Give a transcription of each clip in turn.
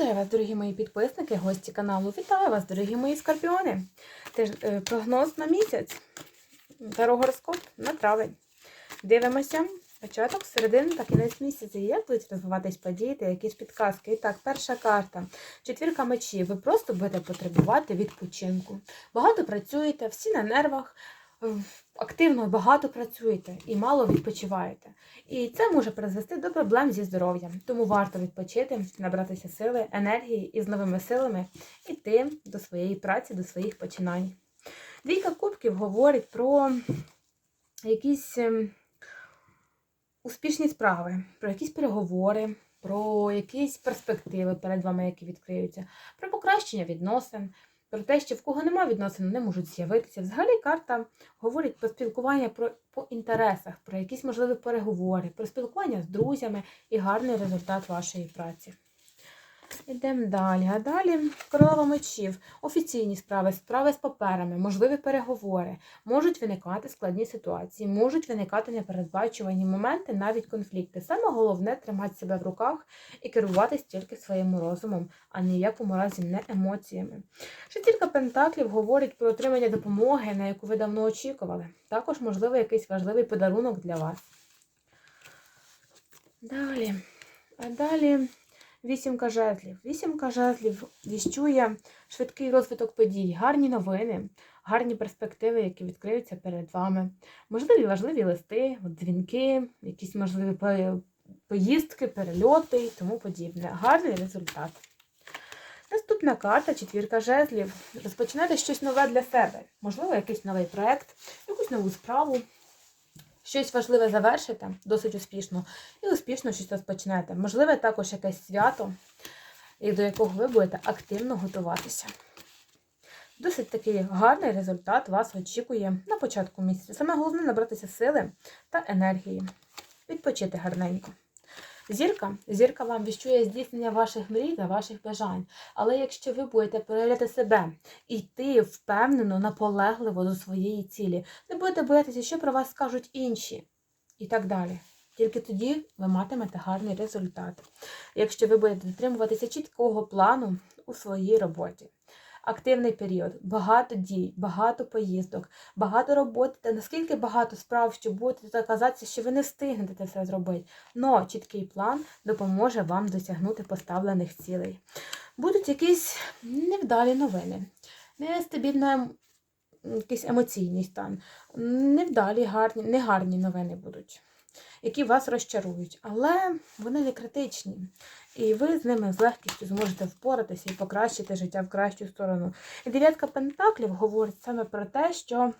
Вітаю вас, дорогі мої підписники, гості каналу. Вітаю вас, дорогі мої скорпіони. Теж е, прогноз на місяць. Таро гороскоп на травень. Дивимося початок, середини та кінець місяця. Як будуть розвиватись події та якісь підказки. І так, перша карта. Четвірка мечів. Ви просто будете потребувати відпочинку. Багато працюєте, всі на нервах. Активно багато працюєте і мало відпочиваєте. І це може призвести до проблем зі здоров'ям. Тому варто відпочити, набратися сили, енергії і з новими силами йти до своєї праці, до своїх починань. Двійка кубків говорить про якісь ем, успішні справи, про якісь переговори, про якісь перспективи перед вами, які відкриються, про покращення відносин. Про те, що в кого немає відносин, не можуть з'явитися. Взагалі карта говорить про спілкування про, по інтересах, про якісь можливі переговори, про спілкування з друзями і гарний результат вашої праці. Йдемо далі. А далі королева мечів, офіційні справи, справи з паперами, можливі переговори, можуть виникати складні ситуації, можуть виникати непередбачувані моменти, навіть конфлікти. Саме головне тримати себе в руках і керуватись тільки своїм розумом, а ніякому разі не емоціями. Шестірка пентаклів говорить про отримання допомоги, на яку ви давно очікували. Також, можливо, якийсь важливий подарунок для вас. Далі. А далі вісімка жезлів. Вісімка жезлів віщує швидкий розвиток подій, гарні новини, гарні перспективи, які відкриються перед вами. Можливі важливі листи, дзвінки, якісь можливі поїздки, перельоти і тому подібне. Гарний результат. Наступна карта четвірка жезлів. Розпочинати щось нове для себе. Можливо, якийсь новий проект, якусь нову справу. Щось важливе завершите досить успішно, і успішно щось розпочнете. Можливе також якесь свято, до якого ви будете активно готуватися. Досить такий гарний результат вас очікує на початку місяця. Саме головне набратися сили та енергії. Відпочити гарненько. Зірка, зірка вам віщує здійснення ваших мрій та ваших бажань. Але якщо ви будете проявляти себе і йти впевнено, наполегливо до своєї цілі, не будете боятися, що про вас скажуть інші, і так далі. Тільки тоді ви матимете гарний результат. Якщо ви будете дотримуватися чіткого плану у своїй роботі. Активний період, багато дій, багато поїздок, багато роботи, та наскільки багато справ, що будете казатися, що ви не встигнете це все зробити. Но чіткий план допоможе вам досягнути поставлених цілей. Будуть якісь невдалі новини, нестабільний ем- якийсь емоційний стан, невдалі, гарні, негарні новини будуть, які вас розчарують, але вони не критичні. І ви з ними з легкістю зможете впоратися і покращити життя в кращу сторону. І дев'ятка пентаклів говорить саме про те, що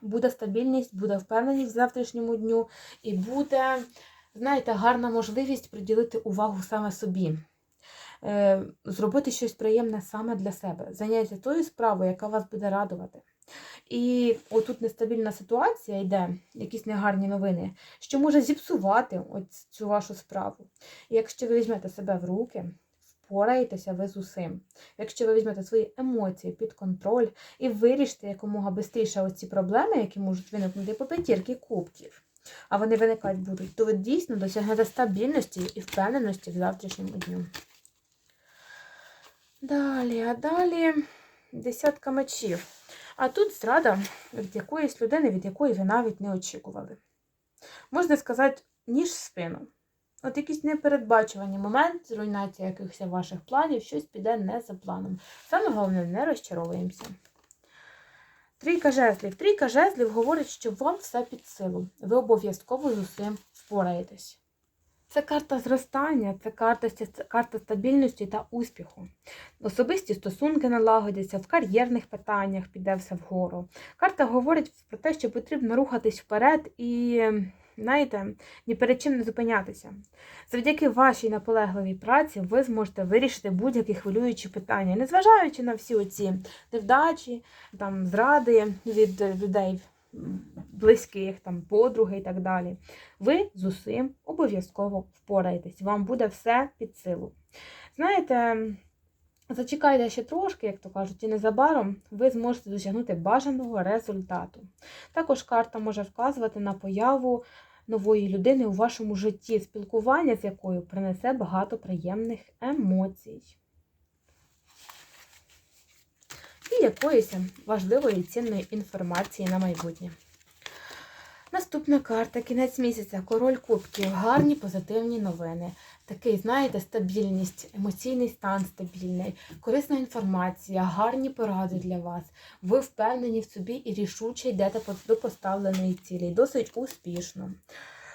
буде стабільність, буде впевненість в завтрашньому дню, і буде, знаєте, гарна можливість приділити увагу саме собі. Е, Зробити щось приємне саме для себе, зайнятися тою справою, яка вас буде радувати. І отут нестабільна ситуація йде, якісь негарні новини, що може зіпсувати цю вашу справу. І якщо ви візьмете себе в руки, впораєтеся ви з усім. Якщо ви візьмете свої емоції під контроль і вирішите якомога швидше оці проблеми, які можуть виникнути по п'ятірки кубків, а вони виникати будуть, то ви дійсно досягнете стабільності і впевненості в завтрашньому дню. Далі, а далі десятка мечів. А тут зрада від якоїсь людини, від якої ви навіть не очікували. Можна сказати, ніж спину. От якийсь непередбачувані момент, руйнація якихось ваших планів, щось піде не за планом. Саме головне, не розчаровуємося. Трійка жезлів. Трійка жезлів говорить, що вам все під силу. Ви обов'язково з усім впораєтесь. Це карта зростання, це карта, карта стабільності та успіху. Особисті стосунки налагодяться, в кар'єрних питаннях піде все вгору. Карта говорить про те, що потрібно рухатись вперед і, знаєте, ні перед чим не зупинятися. Завдяки вашій наполегливій праці ви зможете вирішити будь-які хвилюючі питання, незважаючи на всі оці невдачі, там, зради від людей близьких, там, подруги і так далі. Ви з усім обов'язково впораєтесь. Вам буде все під силу. Знаєте, зачекайте ще трошки, як то кажуть, і незабаром ви зможете досягнути бажаного результату. Також карта може вказувати на появу нової людини у вашому житті, спілкування з якою принесе багато приємних емоцій. І якоїсь важливої цінної інформації на майбутнє. Наступна карта, кінець місяця, король кубків, гарні позитивні новини. Такий, знаєте, стабільність, емоційний стан стабільний, корисна інформація, гарні поради для вас. Ви впевнені в собі і рішуче йдете до поставленої цілі. Досить успішно.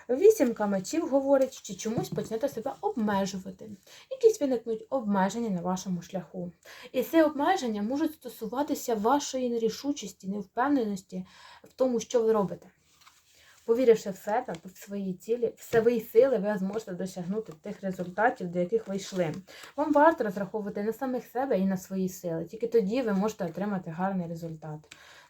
Вісімка мечів говорить, що чомусь почнете себе обмежувати. Якісь виникнуть обмеження на вашому шляху. І ці обмеження можуть стосуватися вашої нерішучості, невпевненості в тому, що ви робите. Повіривши в себе, в свої цілі, в свої сили, ви зможете досягнути тих результатів, до яких ви йшли. Вам варто розраховувати на самих себе і на свої сили. Тільки тоді ви можете отримати гарний результат.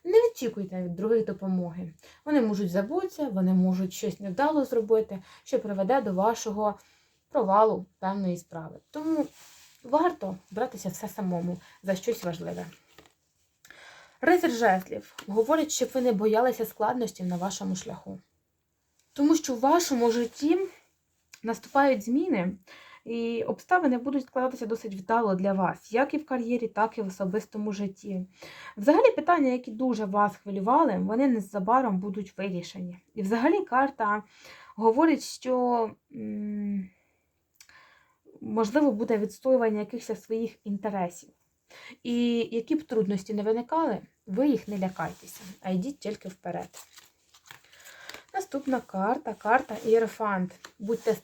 Не відчікуйте від других допомоги. Вони можуть забутися, вони можуть щось невдало зробити, що приведе до вашого провалу певної справи. Тому варто братися все самому за щось важливе. Рицар жезлів говорить, щоб ви не боялися складностей на вашому шляху. Тому що в вашому житті наступають зміни, і обставини будуть складатися досить вдало для вас, як і в кар'єрі, так і в особистому житті. Взагалі, питання, які дуже вас хвилювали, вони незабаром будуть вирішені. І взагалі карта говорить, що можливо буде відстоювання якихось своїх інтересів. І які б трудності не виникали, ви їх не лякайтеся, а йдіть тільки вперед. Наступна карта карта Ієрофант. Будьте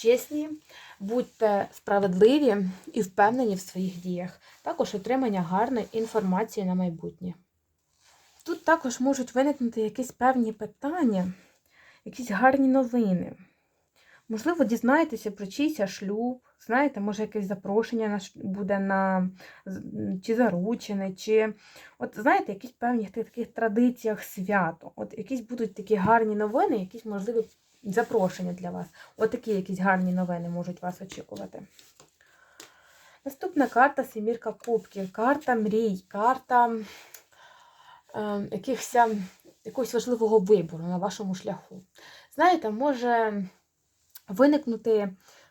чесні, будьте справедливі і впевнені в своїх діях. Також отримання гарної інформації на майбутнє. Тут також можуть виникнути якісь певні питання, якісь гарні новини. Можливо, дізнаєтеся про чийся шлюб, знаєте, може, якесь запрошення буде на чи заручене, чи от знаєте, якісь певні таких традиціях свято. От якісь будуть такі гарні новини, якісь можливі запрошення для вас. От такі якісь гарні новини можуть вас очікувати. Наступна карта Семірка Кубків, карта мрій, карта е, якихось, якогось важливого вибору на вашому шляху. Знаєте, може виникнути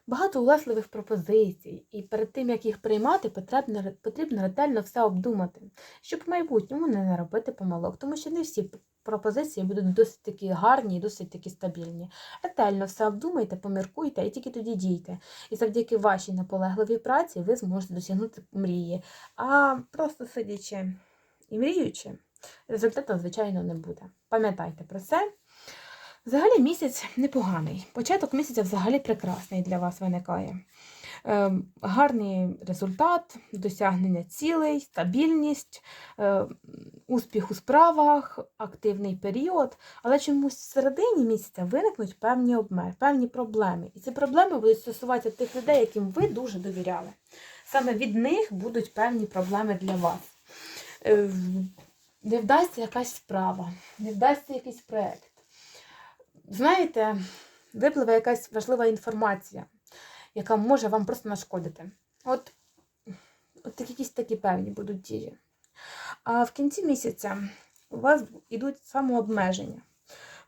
багато улесливих пропозицій, і перед тим, як їх приймати, потрібно потрібно ретельно все обдумати, щоб в майбутньому не наробити помилок, тому що не всі пропозиції будуть досить такі гарні і досить такі стабільні. Ретельно все обдумайте, поміркуйте і тільки тоді дійте. І завдяки вашій наполегливій праці ви зможете досягнути мрії. А просто сидячи і мріючи, результату, звичайно, не буде. Пам'ятайте про це. Взагалі місяць непоганий. Початок місяця взагалі прекрасний для вас виникає. Е, гарний результат, досягнення цілей, стабільність, е, успіх у справах, активний період. Але чомусь в середині місяця виникнуть певні обмеження, певні проблеми. І ці проблеми будуть стосуватися тих людей, яким ви дуже довіряли. Саме від них будуть певні проблеми для вас. Е, не вдасться якась справа, не вдасться якийсь проєкт знаєте, випливе якась важлива інформація, яка може вам просто нашкодити. От от якісь такі певні будуть дії. А в кінці місяця у вас йдуть самообмеження.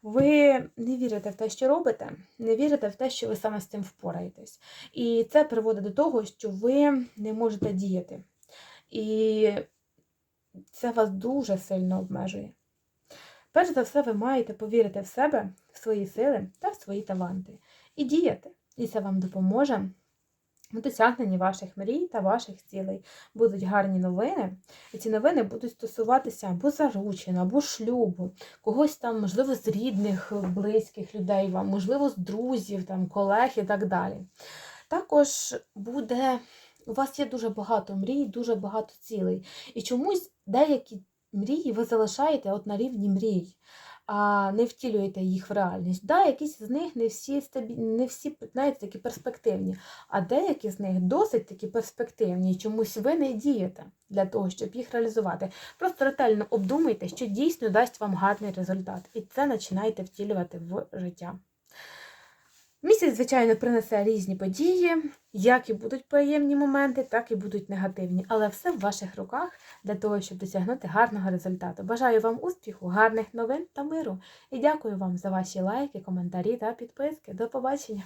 Ви не вірите в те, що робите, не вірите в те, що ви саме з цим впораєтесь. І це приводить до того, що ви не можете діяти. І це вас дуже сильно обмежує. Перш за все, ви маєте повірити в себе, в свої сили та в свої таланти. І діяти. І це вам допоможе в досягненні ваших мрій та ваших цілей. Будуть гарні новини, і ці новини будуть стосуватися або заручення, або шлюбу, когось там, можливо, з рідних, близьких людей вам, можливо, з друзів, там, колег і так далі. Також буде. У вас є дуже багато мрій, дуже багато цілей. І чомусь деякі мрії ви залишаєте от на рівні мрій, а не втілюєте їх в реальність. Да, якісь з них не всі не всі знаєте, такі перспективні, а деякі з них досить такі перспективні, і чомусь ви не дієте для того, щоб їх реалізувати. Просто ретельно обдумайте, що дійсно дасть вам гарний результат. І це починаєте втілювати в життя. Місяць, звичайно, принесе різні події, як і будуть приємні моменти, так і будуть негативні. Але все в ваших руках для того, щоб досягнути гарного результату. Бажаю вам успіху, гарних новин та миру. І дякую вам за ваші лайки, коментарі та підписки. До побачення!